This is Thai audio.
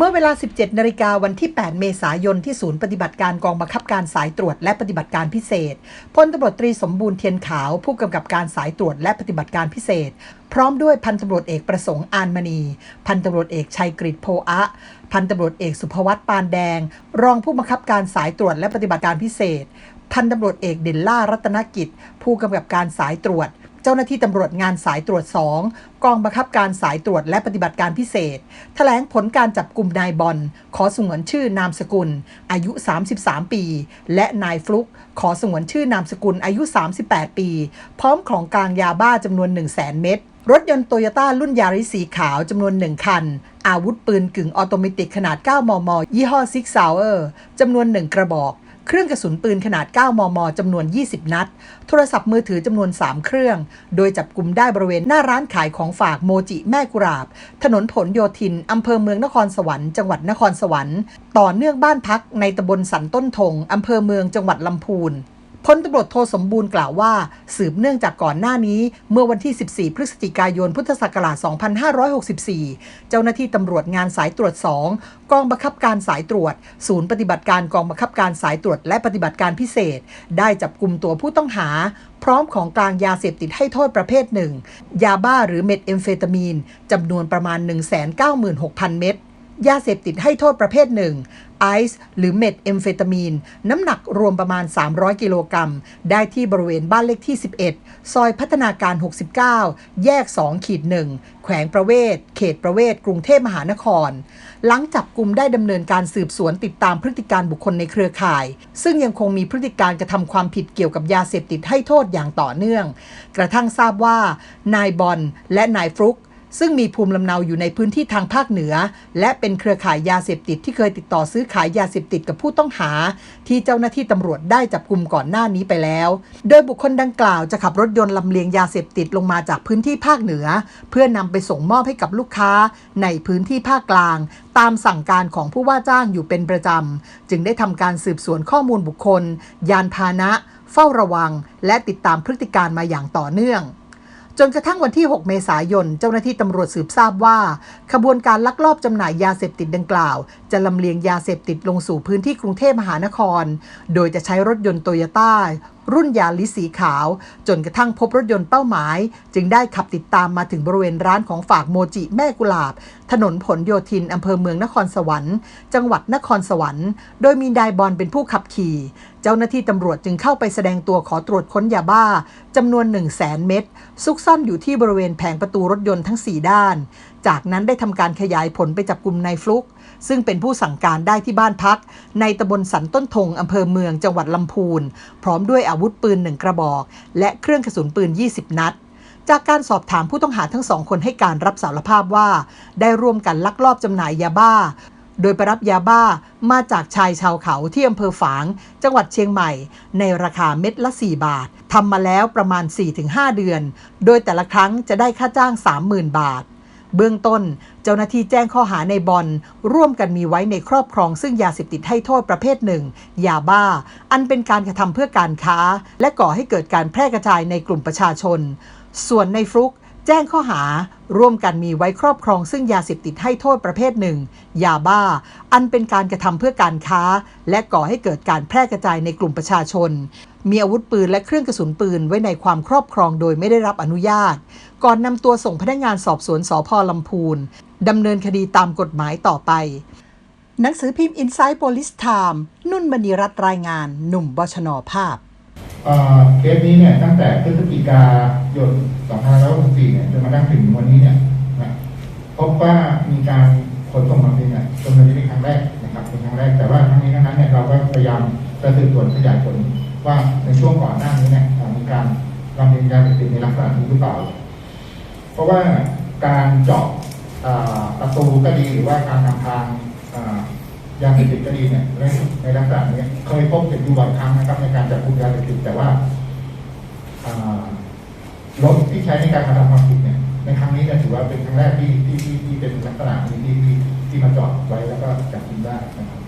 เมื่อเวลา 17 นาฬิกาวันที่ 8 เมษายนที่ศูนย์ปฏิบัติการกองบังคับการสายตรวจและปฏิบัติการพิเศษ พลตำรวจตรีสมบูรณ์เทียนขาว ผู้กำกับการสายตรวจและปฏิบัติการพิเศษ พร้อมด้วยพันตำรวจเอกประสงค์อานมณี พันตำรวจเอกชัยกฤษโพอะ พันตำรวจเอกสุภวัตปานแดง รองผู้บังคับการสายตรวจและปฏิบัติการพิเศษ พันตำรวจเอกเด่นล่ารัตนกิจ ผู้กำกับการสายตรวจ เจ้าหน้าที่ตำรวจงานสายตรวจ 2 กองบังคับการสายตรวจและปฏิบัติการพิเศษแถลงผลการจับกลุ่มนายบอลขอสงวนชื่อนามสกุล อายุ 33 ปี และนายฟลุกขอสงวนชื่อนามสกุลอายุ 38 ปี พร้อมของกลางยาบ้าจำนวน 1 0 0 0 0แเม็ดรถยนต์โตโยต้ารุ่นยาริสสีขาวจำนวน1คัน อาวุธปืนกึ่งออโตเมติกขนาด 9 มม ยี่ห้อซิกซาวเออร์จำนวน1กระบอก เครื่องกระสุนปืนขนาด 9 มม จำนวน 20 นัด โทรศัพท์มือถือจำนวน 3 เครื่อง โดยจับกลุ่มได้บริเวณหน้าร้านขายของฝากโมจิแม่กุราบ ถนนผลโยธิน อำเภอเมืองนครสวรรค์ จังหวัดนครสวรรค์ ต่อเนื่องบ้านพักในตำบลสันต้นทงอำเภอเมืองจังหวัดลำพูน พลตำรวจโทสมบูรณ์กล่าวว่า สืบเนื่องจากก่อนหน้านี้ เมื่อวันที่ 14 พฤศจิกายน พุทธศักราช 2564 เจ้าหน้าที่ตำรวจงานสายตรวจ 2 กองบังคับการสายตรวจ ศูนย์ปฏิบัติการกองบังคับการสายตรวจ และปฏิบัติการพิเศษ ได้จับกลุ่มตัวผู้ต้องหา พร้อมของกลางยาเสพติดให้โทษประเภทหนึ่ง ยาบ้าหรือเม็ดเอมเฟตามีนจำนวนประมาณ 196,000 เม็ดยาเสพติดให้โทษประเภทหนึ่ง ไอซ์หรือเม็ดเอมเฟตามีน น้ำหนักรวมประมาณ 300 กิโลกรัม ได้ที่บริเวณบ้านเลขที่ 11 ซอยพัฒนาการ 69 แยก2ขีด1แขวงประเวศ เขตประเวศ กรุงเทพมหานคร หลังจับกลุ่มได้ดำเนินการสืบสวนติดตามพฤติการบุคคลในเครือข่าย ซึ่งยังคงมีพฤติการกระทำความผิดเกี่ยวกับยาเสพติดให้โทษอย่างต่อเนื่อง กระทั่งทราบว่านายบอลและนายฟลุก ซึ่งมีภูมิลำเนาอยู่ในพื้นที่ทางภาคเหนือ และเป็นเครือข่ายยาเสพติดที่เคยติดต่อซื้อขายยาเสพติดกับผู้ต้องหา ที่เจ้าหน้าที่ตำรวจได้จับกลุ่มก่อนหน้านี้ไปแล้ว โดยบุคคลดังกล่าวจะขับรถยนต์ลำเลียงยาเสพติดลงมาจากพื้นที่ภาคเหนือ เพื่อนำไปส่งมอบให้กับลูกค้า ในพื้นที่ภาคกลาง ตามสั่งการของผู้ว่าจ้างอยู่เป็นประจำจึงได้ทำการสืบสวนข้อมูลบุคคล ยานพาหนะ เฝ้าระวัง และติดตามพฤติการมาอย่างต่อเนื่อง จนกระทั่งวันที่ 6 เมษายน เจ้าหน้าที่ตำรวจสืบทราบว่า ขบวนการลักลอบจำหน่ายยาเสพติดดังกล่าว จะลำเลียงยาเสพติดลงสู่พื้นที่กรุงเทพมหานคร โดยจะใช้รถยนต์โตโยต้า รุ่นยาลิสสีขาว จนกระทั่งพบรถยนต์เป้าหมาย จึงได้ขับติดตามมาถึงบริเวณร้านของฝากโมจิแม่กุหลาบ ถนนผลโยธินอำเภอเมืองนครสวรรค์ จังหวัดนครสวรรค์ โดยมีนายบอลเป็นผู้ขับขี่ เจ้าหน้าที่ตำรวจจึงเข้าไปแสดงตัวขอตรวจค้นยาบ้าจำนวน 1 0 0 0 0แสนเม็ดซุกซ่อนอยู่ที่บริเวณแผงประตูรถยนต์ทั้ง 4 ด้าน จากนั้นได้ทำการขยายผลไปจับกลุ่มนายฟลุก ซึ่งเป็นผู้สั่งการได้ที่บ้านพัก ในตำบลสันต้นทงอำเภอเมืองจังหวัดลำพูน พร้อมด้วยอาวุธปืนหนึ่งกระบอก และเครื่องกระสุนปืน 20 นัดจากการสอบถามผู้ต้องหาทั้งสองคนให้การรับสารภาพว่า ได้ร่วมกันลักลอบจำหน่ายยาบ้า โดยไปรับยาบ้ามาจากชายชาวเขาที่อำเภอฝาง จังหวัดเชียงใหม่ ในราคาเม็ดละ 4 บาททำมาแล้วประมาณ 4-5 เดือน โดยแต่ละครั้งจะได้ค่าจ้าง 30,000 บาท เบื้องต้น เจ้าหน้าที่แจ้งข้อหาในบอลร่วมกันมีไว้ในครอบครองซึ่งยาเสพติดให้โทษประเภทหนึ่ง ยาบ้า อันเป็นการกระทำเพื่อการค้า และก่อให้เกิดการแพร่กระจายในกลุ่มประชาชน ส่วนในฟลุก แจ้งข้อหาร่วมกันมีไว้ครอบครองซึ่งยาเสพติดให้โทษประเภทหนึ่ง ยาบ้า อันเป็นการกระทำเพื่อการค้า และก่อให้เกิดการแพร่กระจายในกลุ่มประชาชน มีอาวุธปืนและเครื่องกระสุนปืนไว้ในความครอบครองโดยไม่ได้รับอนุญาต ก่อนนำตัวส่งพนักงานสอบสวนสพลำพูนดำเนินคดีตามกฎหมายต่อไป หนังสือพิมพ์ Inside Police Time นุ่นมณีรัตน์รายงาน หนุ่มบชนภาพ เคสนี้เนี่ยตั้งแต่พฤศจิกายน 2564 เนี่ยจนมาตั้งถึงวันนี้เนี่ยนะพบว่ามีการขนส่งมาเป็นเนี่ยจนวันนี้เป็นครั้งแรกนะครับเป็นครั้งแรกแต่ว่าทั้งนี้ทั้งนั้นเนี่ยเราก็พยายามจะสืบสวนขยายผลว่าในช่วงก่อนหน้านี้เนี่ยมีการลำเลียงยาเสพติดในลักษณะนี้หรือเปล่า เพราะว่าการเจาะเอ่อประตูก็ดีหรือว่าการนำทางอ่อ ยาเสพติดก็ดีเนี่ยในในลักษณะนี้เคยพบเห็นอยู่บ่อยครั้งนะครับ ในการจับกุมยาเสพติดแต่ว่ารถที่ใช้ในการกระทำความผิดเนี่ย ในครั้งนี้เนี่ยถือว่าเป็นครั้งแรกที่ที่ที่ที่เป็นลักษณะนี้ที่ที่ที่มาจอดไว้แล้วก็จับกุมได้นะครับ